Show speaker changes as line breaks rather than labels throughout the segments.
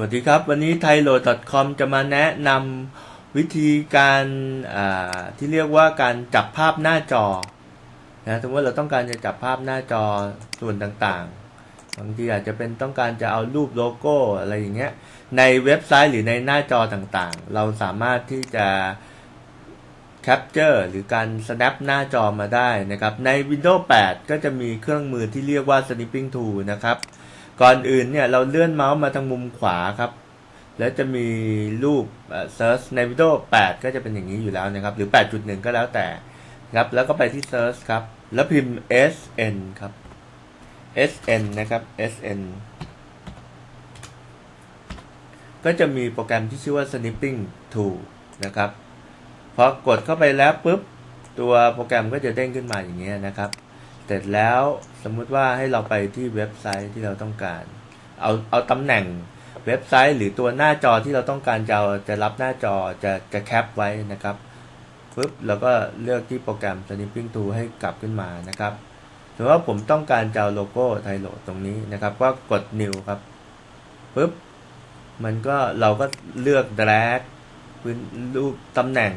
วัสดีครับ วันนี้ t h a i l o c o m จะมาแนะนำวิธีการที่เรียกว่าการจับภาพหน้าจอนะสมมติเราต้องการจะจับภาพหน้าจอส่วนต่างๆ บางทีอาจจะเป็นต้องการจะเอารูปโลโก้อะไรอย่างเงี้ยในเว็บไซต์หรือในหน้าจอต่างๆ เราสามารถที่จะ Capture หรือการ snap หน้าจอมาได้นะครับ ใน Windows 8 ก็จะมีเครื่องมือที่เรียกว่า Snipping Tool นะครับ ก่อนอื่นเนี่ยเราเลื่อนเมาส์มาทางมุมขวาครับ แล้วจะมีรูปเอ่อ Search ใน Windows 8ก็จะเป็นอย่างนี้อยู่แล้วนะครับ หรือ 8.1 ก็แล้วแต่ครับแล้วก็ไปที่ Search ครับ แล้วพิมพ์ SN ครับ SN นะครับ SN ก็จะมีโปรแกรมที่ชื่อว่า Snipping Tool นะครับพอกดเข้าไปแล้วปุ๊บ ตัวโปรแกรมก็จะเด้งขึ้นมาอย่างเงี้ยนะครับ เสร็จแล้วสมมุติว่าให้เราไปที่เว็บไซต์ที่เราต้องการ เอาเอาตำแหน่งเว็บไซต์หรือตัวหน้าจอที่เราต้องการจะจะรับหน้าจอจะจะแคปไว้นะครับปุ๊บเราก็เลือกที่โปรแกรม Snipping Tool ให้กลับขึ้นมานะครับสมมติว่าผมต้องการจะโลโก้ไทโลตรงนี้นะครับ ก็กด New ครับปุ๊บมันก็เราก็เลือก drag พื้นรูปตำแหน่ง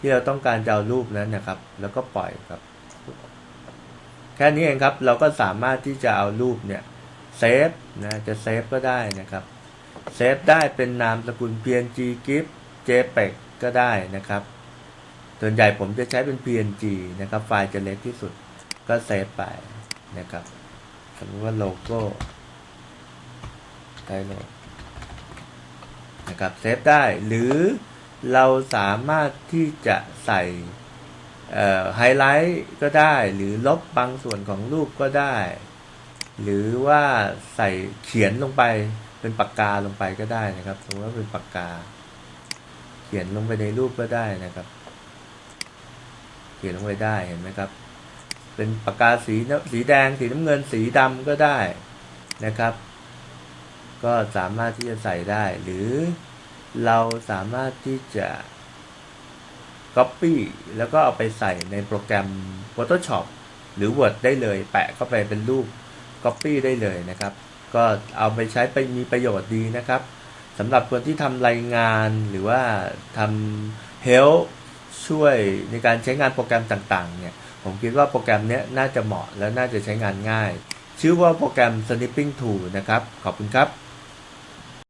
ที่เราต้องการจะเอารูปนั้นนะครับ แล้วก็ปล่อยครับ แค่นี้เองครับ เราก็สามารถที่จะเอารูปเนี่ยเซฟนะจะเซฟก็ได้นะครับเซฟได้เป็นนามสกุล png gif jpeg ก็ได้นะครับ ส่วนใหญ่ผมจะใช้เป็น png นะครับ ไฟล์จะเล็กที่สุดก็เซฟไปนะครับสมมติว่าโลโก้ไทโลนะครับเซฟได้หรือเราสามารถที่จะใส่ ไฮไลท์ก็ได้ หรือลบบางส่วนของรูปก็ได้ หรือว่าใส่เขียนลงไปเป็นปากกาลงไปก็ได้นะครับสมมติว่าเป็นปากกา เขียนลงไปในรูปก็ได้นะครับ เขียนลงไปได้เห็นไหมครับ เป็นปากกาสีสีแดงสีน้ำเงินสีดำก็ได้นะครับ ก็สามารถที่จะใส่ได้ หรือเราสามารถที่จะ Copy แล้วก็เอาไปใส่ในโปรแกรม Photoshop หรือ Word ได้เลย แปะเข้าไปเป็นรูป Copy ได้เลยนะครับ ก็เอาไปใช้ไปมีประโยชน์ดีนะครับสำหรับคนที่ทำรายงานหรือว่าทำ Help ช่วยในการใช้งานโปรแกรมต่างๆเนี่ยผมคิดว่าโปรแกรมนี้น่าจะเหมาะและน่าจะใช้งานง่าย ชื่อว่าโปรแกรม Snipping Tool นะครับ ขอบคุณครับ